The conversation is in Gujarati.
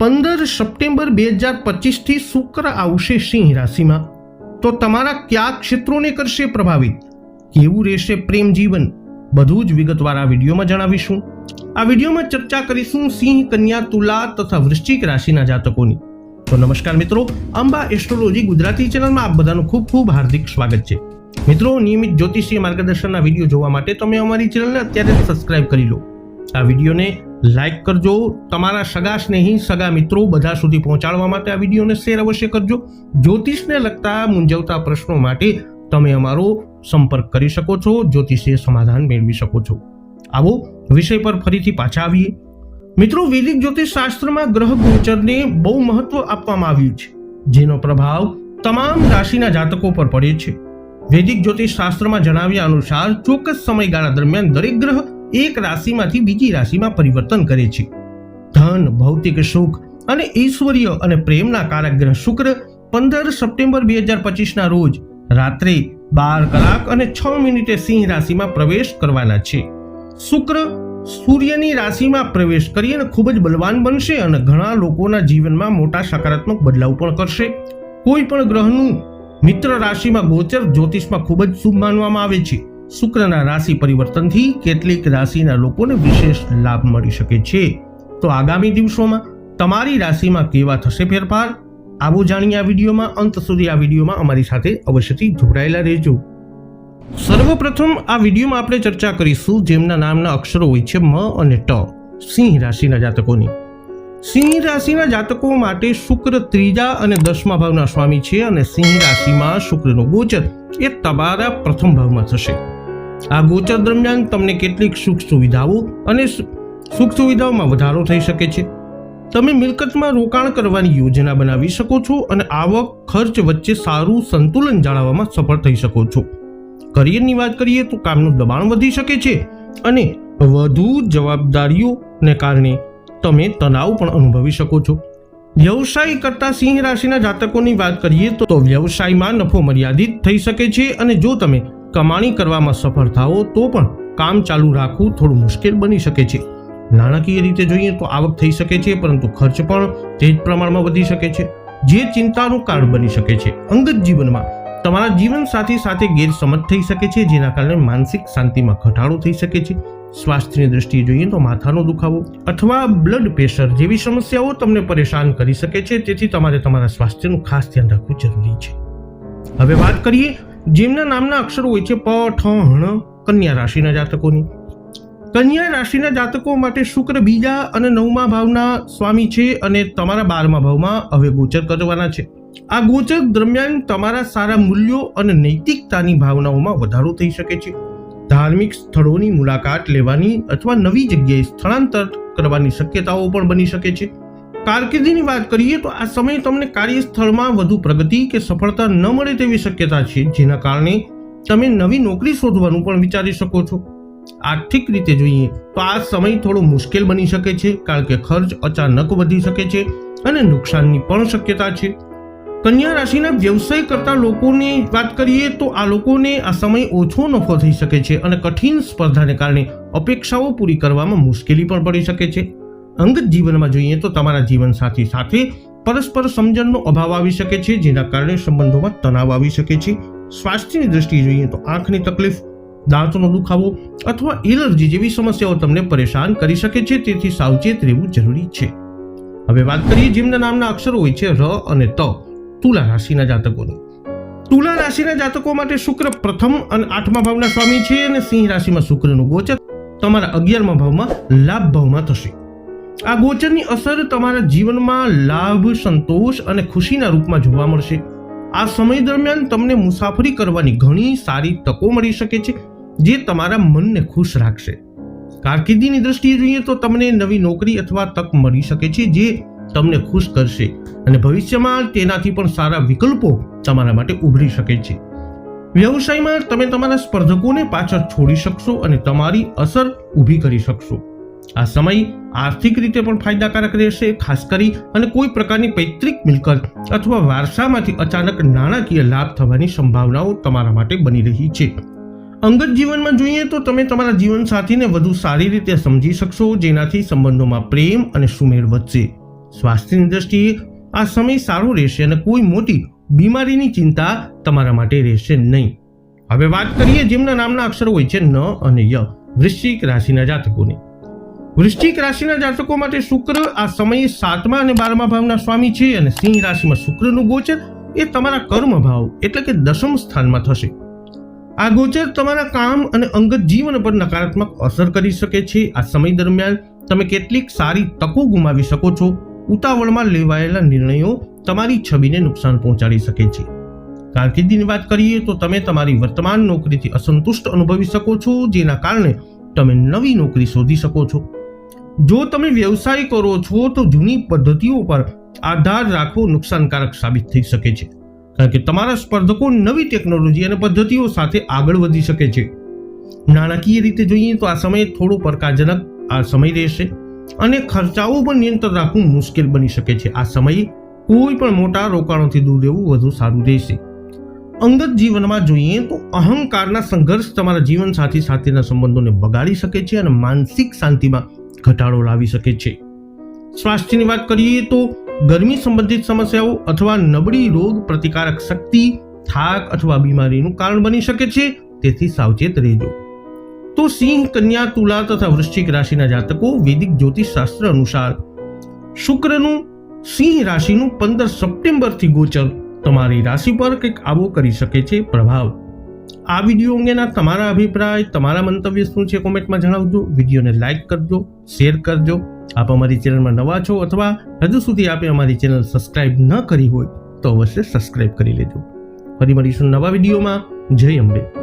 પંદર સપ્ટેમ્બર બે હજાર પચીસથી શુક્ર આવશે સિંહ રાશિમાં. તો તમારા કયા ક્ષેત્રોને કરશે પ્રભાવિત? કેવું રહેશે પ્રેમ જીવન? બધું જ વિગતવાર આ વિડીયોમાં જણાવીશું. આ વિડીયોમાં ચર્ચા કરીશું સિંહ, કન્યા, તુલા તથા વૃશ્ચિક રાશિના જાતકોની. તો નમસ્કાર મિત્રો, અંબા એસ્ટ્રોલોજી ગુજરાતી ચેનલમાં આપ બધાનું ખૂબ ખૂબ હાર્દિક સ્વાગત છે. મિત્રો, નિયમિત જ્યોતિષીય માર્ગદર્શનના વીડિયો જોવા માટે તમે અમારી ચેનલને અત્યારે સબસ્ક્રાઇબ કરી લો. આ વિડીયોને લાઈક કરજો, તમારા સગા સ્નેહી, સગા મિત્રો બધા સુધી પહોંચાડવા માટે આ વિડીયોને શેર અવશ્ય કરજો. જ્યોતિષને લગતા મૂંઝવતા પ્રશ્નો માટે તમે અમારો સંપર્ક કરી શકો છો, જ્યોતિષીય સમાધાન મેળવી શકો છો. આવો વિષય પર ફરીથી પાછા આવીએ. મિત્રો, વૈદિક જ્યોતિષ શાસ્ત્રમાં ગ્રહ ગોચરને બહુ મહત્વ આપવામાં આવ્યું છે, જેનો પ્રભાવ તમામ રાશિના જાતકો પર પડે છે. વૈદિક જ્યોતિષ શાસ્ત્રમાં જણાવ્યા અનુસાર ચોક્કસ સમયગાળા દરમિયાન દરેક ગ્રહ એક રાશિમાંથી બીજી રાશિમાં પરિવર્તન કરે છે. ધન, ભૌતિક સુખ અને ઐશ્વર્ય અને પ્રેમના કારક ગ્રહ શુક્ર પંદર સપ્ટેમ્બર બે હજાર પચીસના રોજ રાત્રે બાર કલાક અને છ મિનિટે સિંહ રાશિમાં પ્રવેશ કરવાના છે. શુક્ર સૂર્યની રાશિમાં પ્રવેશ કરી અને ખૂબ જ બલવાન બનશે અને ઘણા લોકોના જીવનમાં મોટા સકારાત્મક બદલાવ પણ કરશે. કોઈ પણ ગ્રહનું મિત્ર રાશિમાં ગોચર જ્યોતિષમાં ખૂબ જ શુભ માનવામાં આવે છે. શુક્રના રાશિ પરિવર્તનથી કેટલીક રાશિના લોકોને વિશેષ લાભ મળી શકે છે. તો આગામી દિવસોમાં તમારી રાશિમાં કેવા થશે ફેરફાર? આવો જાણીએ આ વિડીયોમાં. અંત સુધી આ વિડીયોમાં અમારી સાથે અવશ્યથી જોડાયેલા રહેજો. સર્વપ્રથમ આ વિડીયોમાં આપણે ચર્ચા કરીશું જેમના નામના અક્ષરો હોય છે મ અને ટ, સિંહ રાશિના જાતકોની. સિંહ રાશિના જાતકો માટે શુક્ર ત્રીજા અને દસમા ભાવના સ્વામી છે અને સિંહ રાશિમાં શુક્રનો ગોચર એ તમારા પ્રથમ ભાવમાં થશે. આ ગોચર દરમિયાન તમને કેટલીક સુખ સુવિધાઓ અને સુખ સુવિધાઓમાં વધારો થઈ શકે છે. તમે મિલકતમાં રોકાણ કરવાની યોજના બનાવી શકો છો અને આવક, ખર્ચ વચ્ચે સારું સંતુલન જાળવવામાં સફળ થઈ શકો છો. કરિયરની વાત કરીએ તો કામનું દબાણ વધી શકે છે અને વધુ જવાબદારીઓને કારણે તમે તણાવ પણ અનુભવી શકો છો. વ્યવસાય કરતા સિંહ રાશિના જાતકોની વાત કરીએ તો વ્યવસાયમાં નફો મર્યાદિત થઈ શકે છે અને જો તમે કમાણી કરવામાં સફળ થાઓ તો પણ કામ ચાલુ રાખવું થોડું મુશ્કેલ બની શકે છે. નાણાકીય રીતે જોઈએ તો આવક થઈ શકે છે, પરંતુ ખર્ચ પણ તે જ પ્રમાણમાં વધી શકે છે. જે ચિંતાનું કારણ બની શકે છે. અંગત જીવનમાં તમારા જીવન સાથી સાથે ગેરસમજ થઈ શકે છે, જેના કારણે માનસિક શાંતિમાં ઘટાડો થઈ શકે છે. સ્વાસ્થ્યની દ્રષ્ટિએ જોઈએ તો માથાનો દુખાવો અથવા બ્લડ પ્રેશર જેવી સમસ્યાઓ તમને પરેશાન કરી શકે છે, તેથી તમારે તમારા સ્વાસ્થ્યનું ખાસ ધ્યાન રાખવું જરૂરી છે. હવે વાત કરીએ જેમના નામના અક્ષરો હોય છે પ, ઠ હણ કન્યા રાશિના જાતકોની. કન્યા રાશિના જાતકો માટે શુક્ર બીજા અને નવમા ભાવના સ્વામી છે અને તમારા બારમા ભાવમાં હવે ગોચર કરવાના છે. આ ગોચર દરમિયાન તમારા સારા મૂલ્યો અને નૈતિકતાની ભાવનાઓમાં વધારો થઈ શકે છે. ધાર્મિક સ્થળોની મુલાકાત લેવાની અથવા નવી જગ્યાએ સ્થળાંતર કરવાની શક્યતાઓ પણ બની શકે છે. કારકિર્દીની વાત કરીએ તો આ સમય તમને કાર્યસ્થળમાં વધુ પ્રગતિ કે સફળતા ન મળે તેવી શક્યતા છે, જેના કારણે તમે નવી નોકરી શોધવાનું પણ વિચારી શકો છો. આર્થિક રીતે જોઈએ તો આ સમય થોડો મુશ્કેલ બની શકે છે, કારણ કે ખર્ચ અચાનક વધી શકે છે અને નુકસાનની પણ શક્યતા છે. કન્યા રાશિના વ્યવસાય કરતા લોકોની વાત કરીએ તો આ લોકોને આ સમય ઓછો નફો થઈ શકે છે અને કઠિન સ્પર્ધાને કારણે અપેક્ષાઓ પૂરી કરવામાં મુશ્કેલી પણ પડી શકે છે. અંગત જીવનમાં જોઈએ તો તમારા જીવનસાથી સાથે પરસ્પર સમજણનો અભાવ આવી શકે છે, જેના કારણે સંબંધોમાં તણાવ આવી શકે છે. સ્વાસ્થ્યની દ્રષ્ટિએ જોઈએ તો આંખની તકલીફ, દાંતનો દુખાવો અથવા એલર્જી જેવી સમસ્યાઓ તમને પરેશાન કરી શકે છે, તેથી સાવચેત રહેવું જરૂરી છે. હવે વાત કરીએ જેમના નામના અક્ષરો હોય છે, ર અને ત, તુલા રાશિના જાતકોની. તુલા રાશિના જાતકો માટે શુક્ર પ્રથમ અને આઠમા ભાવના સ્વામી છે અને સિંહ રાશિમાં શુક્રનું ગોચર. તમારા અગિયારમા ભાવમાં લાભ ભાવમાં થશે. આ ગોચરની અસર તમારા જીવનમાં લાભ, સંતોષ અને ખુશીના રૂપમાં જોવા મળશે. આ સમય દરમિયાન તમને મુસાફરી કરવાની ઘણી સારી તકો મળી શકે છે, જે તમારા મનને ખુશ રાખશે. કારકિર્દીની દ્રષ્ટિએ જોઈએ તો તમને નવી નોકરી અથવા તક મળી શકે છે, જે તમને ખુશ કરશે અને ભવિષ્યમાં તેનાથી પણ સારા વિકલ્પો તમારા માટે ઉભરી શકે છે. વ્યવસાયમાં તમે તમારા સ્પર્ધકોને પાછળ છોડી શકશો અને તમારી અસર ઊભી કરી શકશો. આ સમય આર્થિક રીતે પણ ફાયદાકારક રહેશે, ખાસ કરી અને કોઈ પ્રકારની પૈતૃક મિલકત અથવા વારસામાંથી અચાનક નાણાકીય લાભ થવાની સંભાવનાઓ તમારા માટે બની રહી છે. અંગત જીવનમાં જોઈએ તો તમે તમારા જીવનસાથીને વધુ સારી રીતે સમજી શકશો, જેનાથી સંબંધોમાં પ્રેમ અને સુમેળ વધશે. સ્વાસ્થ્યની દ્રષ્ટિએ આ સમય સારો રહેશે અને કોઈ મોટી બીમારીની ચિંતા તમારા માટે રહેશે નહીં. હવે વાત કરીએ જેમના નામના અક્ષરો હોય છે ન અને ય, વૃશ્ચિક રાશિના જાતકોની. વૃશ્ચિક રાશિના જાતકો માટે શુક્ર આ સમયે સાતમા અને બારમા ભાવના સ્વામી છે અને સિંહ રાશિમાં શુક્રનું ગોચર એ તમારા કર્મ ભાવ એટલે કે દશમ સ્થાનમાં થશે. આ ગોચર તમારા કામ અને અંગત જીવન પર નકારાત્મક અસર કરી શકે છે. આ સમય દરમિયાન તમે કેટલીક સારી તકો ગુમાવી શકો છો. ઉતાવળમાં લેવાયેલા નિર્ણયો તમારી છબીને નુકસાન પહોંચાડી શકે છે. કારકિર્દીની વાત કરીએ તો તમે તમારી વર્તમાન નોકરીથી અસંતુષ્ટ અનુભવી શકો છો, જેના કારણે તમે નવી નોકરી શોધી શકો છો. જો તમે વ્યવસાય કરો છો, તો જૂની પદ્ધતિઓ પર આધાર રાખવો નુકસાનકારક સાબિત થઈ શકે છે. કારણ કે તમારા સ્પર્ધકો નવી ટેકનોલોજી અને પદ્ધતિઓ સાથે આગળ વધી શકે છે. નાણાકીય રીતે જોઈએ તો આ સમય થોડો પડકારજનક આ સમય રહેશે અને ખર્ચાઓ પર નિયંત્રણ રાખવું મુશ્કેલ બની શકે છે. આ સમયે કોઈ પણ મોટા રોકાણોથી દૂર રહેવું વધુ સારું રહેશે. અંગત જીવનમાં જોઈએ તો અહંકારના સંઘર્ષ તમારા જીવન સાથી સાથેના સંબંધોને બગાડી શકે છે અને માનસિક શાંતિમાં ઘટાડો લાવી શકે છે. સ્વાસ્થ્યની વાત કરીએ તો ગરમી સંબંધિત સમસ્યાઓ અથવા નબળી રોગ પ્રતિકારક શક્તિ, થાક અથવા બીમારીનું કારણ બની શકે છે, તેથી સાવચેત રહેજો. તો સિંહ, કન્યા, તુલા તથા વૃશ્ચિક રાશિના જાતકો વૈદિક જ્યોતિષ શાસ્ત્ર અનુસાર શુક્રનું સિંહ રાશિનું પંદર સપ્ટેમ્બરથી ગોચર તમારી રાશિ પર કંઈક આવો કરી શકે છે પ્રભાવ. આ વીડિયો અંગેના તમારા અભિપ્રાય, તમારા મંતવ્ય શું છે કોમેન્ટમાં જણાવજો. વિડીયોને લાઇક કરજો, શેર કરજો. આપ અમારી ચેનલમાં નવા છો અથવા હજુ સુધી આપે અમારી ચેનલ સબસ્ક્રાઇબ ન કરી હોય તો અવશ્ય સબસ્ક્રાઇબ કરી લેજો. ફરી મળીશું નવા વિડીયોમાં. જય અંબે.